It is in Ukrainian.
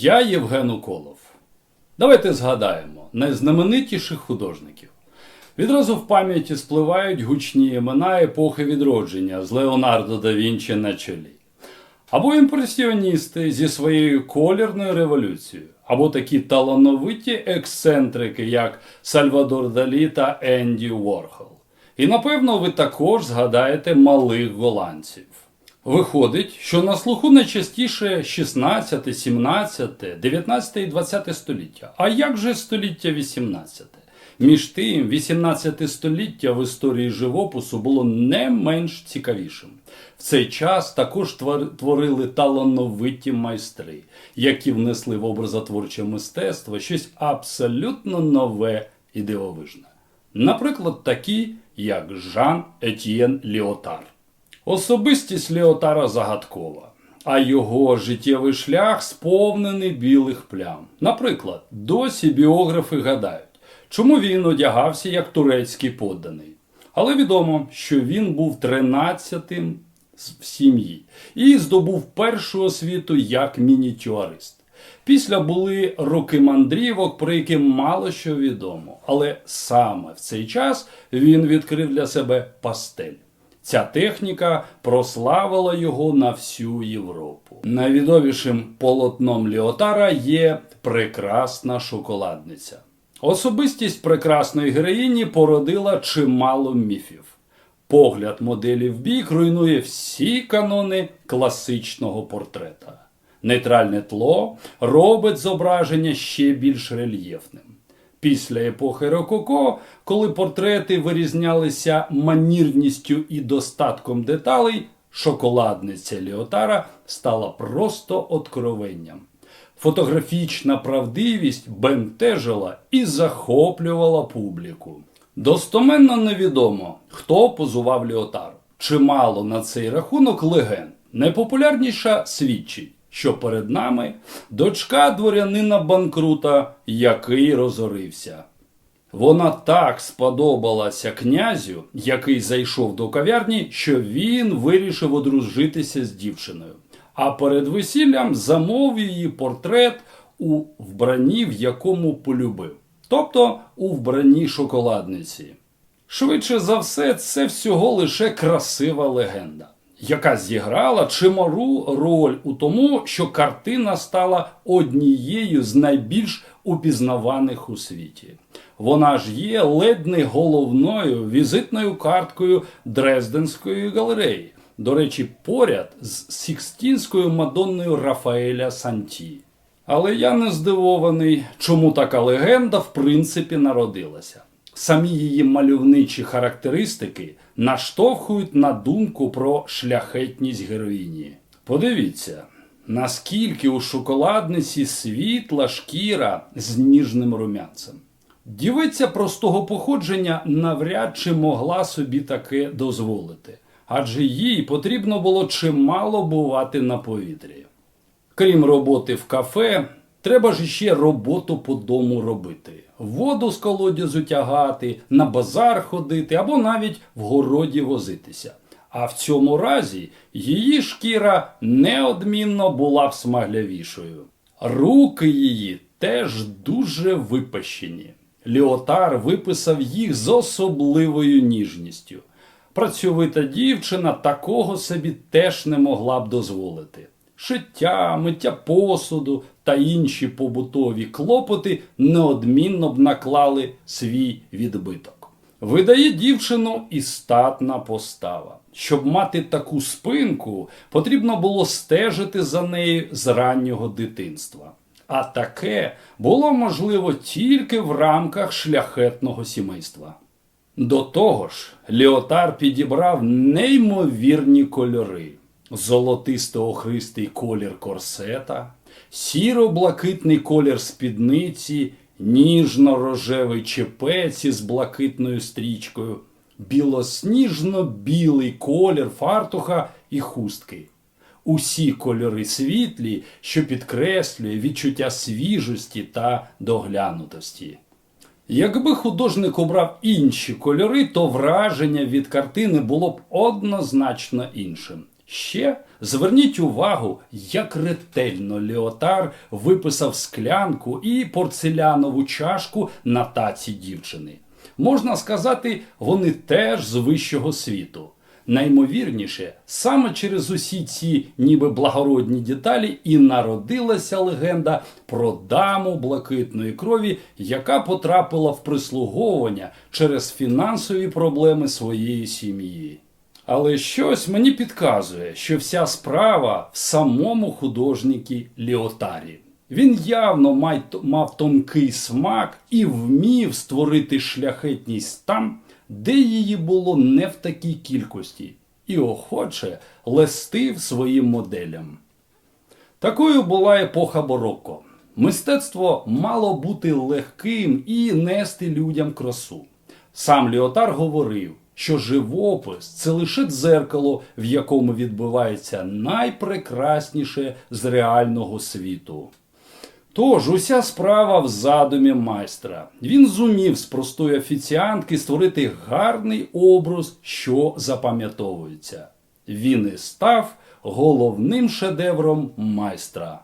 Я Євген Уколов. Давайте згадаємо найзнаменитіших художників. Відразу в пам'яті спливають гучні імена епохи відродження з Леонардо да Вінчі на чолі. Або імпресіоністи зі своєю колірною революцією, або такі талановиті ексцентрики, як Сальвадор Далі та Енді Ворхол. І напевно ви також згадаєте малих голландців. Виходить, що на слуху найчастіше 16, 17, 19 і 20 століття. А як же століття 18? Між тим, 18 століття в історії живопису було не менш цікавішим. В цей час також творили талановиті майстри, які внесли в образотворче мистецтво щось абсолютно нове і дивовижне. Наприклад, такі, як Жан Етьєн Ліотар. Особистість Леотара загадкова, а його життєвий шлях сповнений білих плям. Наприклад, досі біографи гадають, чому він одягався як турецький подданий. Але відомо, що він був 13-тим в сім'ї і здобув першу освіту як мінітюарист. Після були роки мандрівок, про які мало що відомо, але саме в цей час він відкрив для себе пастель. Ця техніка прославила його на всю Європу. Найвідомішим полотном Ліотара є прекрасна шоколадниця. Особистість прекрасної героїні породила чимало міфів. Погляд моделі в бік руйнує всі канони класичного портрета. Нейтральне тло робить зображення ще більш рельєфним. Після епохи Рококо, коли портрети вирізнялися манірністю і достатком деталей, шоколадниця Ліотара стала просто откровенням. Фотографічна правдивість бентежила і захоплювала публіку. Достоменно невідомо, хто позував Ліотару. Чимало на цей рахунок легенд. Найпопулярніша свідчить, що перед нами дочка дворянина банкрута, який розорився. Вона так сподобалася князю, який зайшов до кав'ярні, що він вирішив одружитися з дівчиною. А перед весіллям замовив її портрет у вбранні, в якому полюбив, тобто у вбранні шоколадниці. Швидше за все, це всього лише красива легенда, яка зіграла чималу роль у тому, що картина стала однією з найбільш упізнаваних у світі. Вона ж є ледь не головною візитною карткою Дрезденської галереї. До речі, поряд з Сікстінською мадонною Рафаеля Санті. Але я не здивований, чому така легенда в принципі народилася. Самі її мальовничі характеристики наштовхують на думку про шляхетність героїні. Подивіться, наскільки у шоколадниці світла шкіра з ніжним румянцем. Дівиця простого походження навряд чи могла собі таке дозволити, адже їй потрібно було чимало бувати на повітрі. Крім роботи в кафе, треба ж ще роботу по дому робити. Воду з колодязу тягати, на базар ходити або навіть в городі возитися. А в цьому разі її шкіра неодмінно була б смаглявішою. Руки її теж дуже випащені. Ліотар виписав їх з особливою ніжністю. Працьовита дівчина такого собі теж не могла б дозволити. Шиття, миття посуду та інші побутові клопоти неодмінно б наклали свій відбиток. Видає дівчину і статна постава. Щоб мати таку спинку, потрібно було стежити за нею з раннього дитинства. А таке було можливо тільки в рамках шляхетного сімейства. До того ж, Леотар підібрав неймовірні кольори: золотисто-охристий колір корсета, сіро-блакитний колір спідниці, ніжно-рожевий чепець із блакитною стрічкою, білосніжно-білий колір фартуха і хустки. Усі кольори світлі, що підкреслює відчуття свіжості та доглянутості. Якби художник обрав інші кольори, то враження від картини було б однозначно іншим. Ще зверніть увагу, як ретельно Леотар виписав склянку і порцелянову чашку на таці дівчини. Можна сказати, вони теж з вищого світу. Наймовірніше, саме через усі ці ніби благородні деталі і народилася легенда про даму блакитної крові, яка потрапила в прислуговування через фінансові проблеми своєї сім'ї. Але щось мені підказує, що вся справа в самому художникі Ліотарі. Він явно мав тонкий смак і вмів створити шляхетність там, де її було не в такій кількості, і охоче лестив своїм моделям. Такою була епоха бароко. Мистецтво мало бути легким і нести людям красу. Сам Ліотар говорив, що живопис це лише дзеркало, в якому відбувається найпрекрасніше з реального світу. Тож, уся справа в задумі майстра. Він зумів з простої офіціантки створити гарний образ, що запам'ятовується. Він і став головним шедевром майстра.